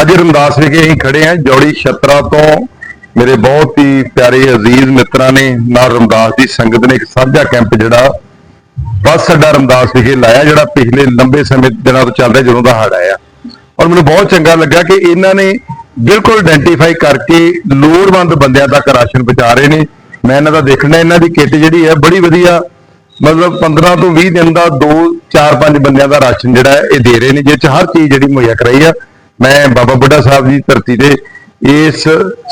ਅੱਜ ਰਮਦਾਸ ਵਿਖੇ ਅਸੀਂ ਖੜੇ ਹਾਂ ਜੋੜੀ ਛਤਰਾ ਤੋਂ। ਮੇਰੇ ਬਹੁਤ ਹੀ ਪਿਆਰੇ ਅਜ਼ੀਜ਼ ਮਿੱਤਰਾਂ ਨੇ, ਨਾਲ ਰਮਦਾਸ ਦੀ ਸੰਗਤ ਨੇ ਇੱਕ ਸਾਂਝਾ ਕੈਂਪ ਜਿਹੜਾ, ਬੱਸ ਅੱਡਾ ਰਮਦਾਸ ਵਿਖੇ ਲਾਇਆ, ਜਿਹੜਾ ਪਿਛਲੇ ਲੰਬੇ ਸਮੇਂ ਦਿਨਾਂ ਤੋਂ ਚੱਲ ਰਿਹਾ ਜਦੋਂ ਦਾ ਹੜ ਆਇਆ। ਔਰ ਮੈਨੂੰ ਬਹੁਤ ਚੰਗਾ ਲੱਗਾ ਕਿ ਇਹਨਾਂ ਨੇ ਬਿਲਕੁਲ ਆਇਡੈਂਟੀਫਾਈ ਕਰਕੇ ਲੋੜਵੰਦ ਬੰਦਿਆਂ ਤੱਕ ਰਾਸ਼ਨ ਪਹੁੰਚਾ ਰਹੇ ਨੇ। ਮੈਂ ਇਹਨਾਂ ਦਾ ਦੇਖਣਾ, ਇਹਨਾਂ ਦੀ ਕਿੱਟ ਜਿਹੜੀ ਹੈ, ਬੜੀ ਵਧੀਆ, ਮਤਲਬ 15 ਤੋਂ 20 ਦਿਨ ਦਾ 2 4 5 ਬੰਦਿਆਂ ਦਾ ਰਾਸ਼ਨ ਜਿਹੜਾ ਇਹ ਦੇ ਰਹੇ ਨੇ ਜਿਸ ਚ ਹਰ ਚੀਜ਼ ਜਿਹੜੀ ਮੁਹੱਈਆ ਕਰਾਈ ਆ। ਮੈਂ ਬਾਬਾ ਬੁੱਢਾ ਸਾਹਿਬ ਦੀ ਧਰਤੀ ਤੇ ਇਸ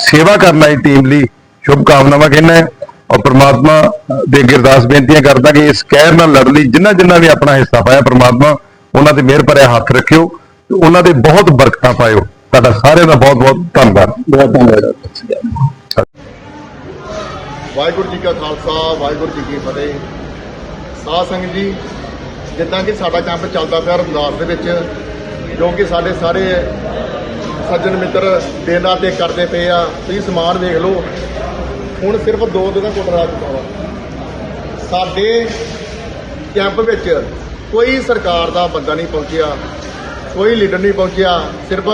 ਸੇਵਾ ਕਰਨ ਵਾਲੀ ਟੀਮ ਲਈ ਸ਼ੁਭ ਕਾਮਨਾਵਾਂ ਕਹਿੰਦਾ ਹਾਂ ਔਰ ਪ੍ਰਮਾਤਮਾ ਦੇ ਅੱਗੇ ਅਰਦਾਸ ਬੇਨਤੀਆਂ ਕਰਦਾ ਕਿ ਇਸ ਕਹਿਰ ਨਾਲ ਲੜਨ ਲਈ ਜਿਨ੍ਹਾਂ ਜਿਨ੍ਹਾਂ ਵੀ ਆਪਣਾ ਹਿੱਸਾ ਪਾਇਆ ਪ੍ਰਮਾਤਮਾ ਉਹਨਾਂ ਤੇ ਮਿਹਰ ਭਰਿਆ ਹੱਥ ਰੱਖਿਓ ਤੇ ਉਹਨਾਂ ਦੇ ਬਹੁਤ ਬਰਕਤਾਂ ਪਾਇਓ। ਤੁਹਾਡਾ ਸਾਰਿਆਂ ਦਾ ਬਹੁਤ ਬਹੁਤ ਧੰਨਵਾਦ। ਬਹੁਤ ਧੰਨਵਾਦ। ਵਾਹਿਗੁਰੂ ਜੀ ਕਾ ਖਾਲਸਾ ਵਾਹਿਗੁਰੂ ਜੀ ਕੀ ਫਤਿਹ। ਸਾਧ ਸੰਗਤ ਜੀ ਜਿੱਦਾਂ ਕਿ ਸਾਡਾ ਕੈਂਪ ਚੱਲਦਾ ਪਿਆ ਰਮਦਾਸ ਦੇ ਵਿੱਚ ਜੋ ਕਿ ਸਾਡੇ ਸਾਰੇ ਸੱਜਣ ਮਿੱਤਰ ਦਿਨ ਰਾਤ ਤੇ ਕਰਦੇ ਪਏ ਆ, ਤੁਸੀਂ ਸਮਾਨ ਵੇਖ ਲਓ। ਹੁਣ ਸਿਰਫ ਦੋ ਦਿਨਾਂ ਕੋਲ ਰਹਿ ਚੁੱਕਾ ਵਾ। ਸਾਡੇ ਕੈਂਪ ਵਿੱਚ ਕੋਈ ਸਰਕਾਰ ਦਾ ਬੰਦਾ ਨਹੀਂ ਪਹੁੰਚਿਆ, ਕੋਈ ਲੀਡਰ ਨਹੀਂ ਪਹੁੰਚਿਆ, ਸਿਰਫ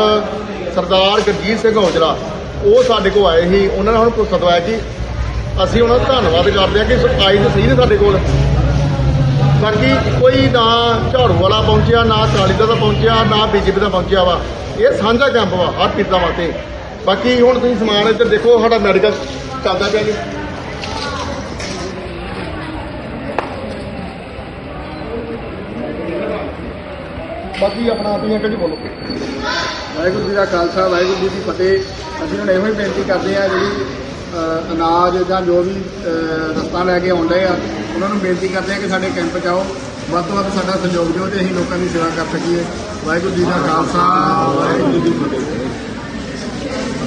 ਸਰਦਾਰ ਗੁਰਜੀਤ ਸਿੰਘ ਔਜਲਾ, ਉਹ ਸਾਡੇ ਕੋਲ ਆਏ ਸੀ। ਉਹਨਾਂ ਨੇ ਹੁਣ ਪੁੱਛ ਦਵਾਇਆ ਕਿ ਅਸੀਂ ਉਹਨਾਂ ਦਾ ਧੰਨਵਾਦ ਕਰਦੇ ਹਾਂ ਕਿ ਆਈ ਤਾਂ ਸਹੀ ਨੇ ਸਾਡੇ ਕੋਲ। ਬਾਕੀ ਕੋਈ ਨਾ ਝਾੜੂ ਵਾਲਾ ਪਹੁੰਚਿਆ, ਨਾ ਅਕਾਲੀ ਦਲ ਦਾ ਪਹੁੰਚਿਆ, ਨਾ ਬੀਜੇਪੀ ਦਾ ਪਹੁੰਚਿਆ ਵਾ। ਇਹ ਸਾਂਝਾ ਕੈਂਪ ਵਾ, ਹਰ ਪੀਤਾ ਵਾਸਤੇ। ਬਾਕੀ ਹੁਣ ਤੁਸੀਂ ਸਮਾਨ ਇੱਧਰ ਦੇਖੋ, ਸਾਡਾ ਮੈਡੀਕਲ ਚੱਲਦਾ ਪਿਆ ਜੀ। ਬਾਕੀ ਆਪਣਾ ਤੁਸੀਂ ਅੰਕਲ ਜੀ ਬੋਲੋ। ਵਾਹਿਗੁਰੂ ਜੀ ਦਾ ਖਾਲਸਾ, ਵਾਹਿਗੁਰੂ ਜੀ ਦੀ ਫਤਿਹ। ਅਸੀਂ ਹੁਣ ਇਹੋ ਹੀ ਬੇਨਤੀ ਕਰਦੇ ਆ ਜਿਹੜੀ ਅਨਾਜ ਜਾਂ ਜੋ ਵੀ ਰਸਤਾ ਲੈ ਕੇ ਆਉਂਦੇ ਆ, ਉਹਨਾਂ ਨੂੰ ਬੇਨਤੀ ਕਰਦੇ ਆ ਕਿ ਸਾਡੇ ਕੈਂਪ 'ਚ ਆਓ। ਵੱਧ ਤੋਂ ਵੱਧ ਸਾਡਾ ਸਹਿਯੋਗ ਦਿਓ ਤੇ ਅਸੀਂ ਲੋਕਾਂ ਦੀ ਸੇਵਾ ਕਰ ਸਕੀਏ। ਵਾਹਿਗੁਰੂ ਜੀ ਦਾ ਖਾਲਸਾ, ਵਾਹਿਗੁਰੂ ਜੀ ਦੀ ਫਤਿਹ।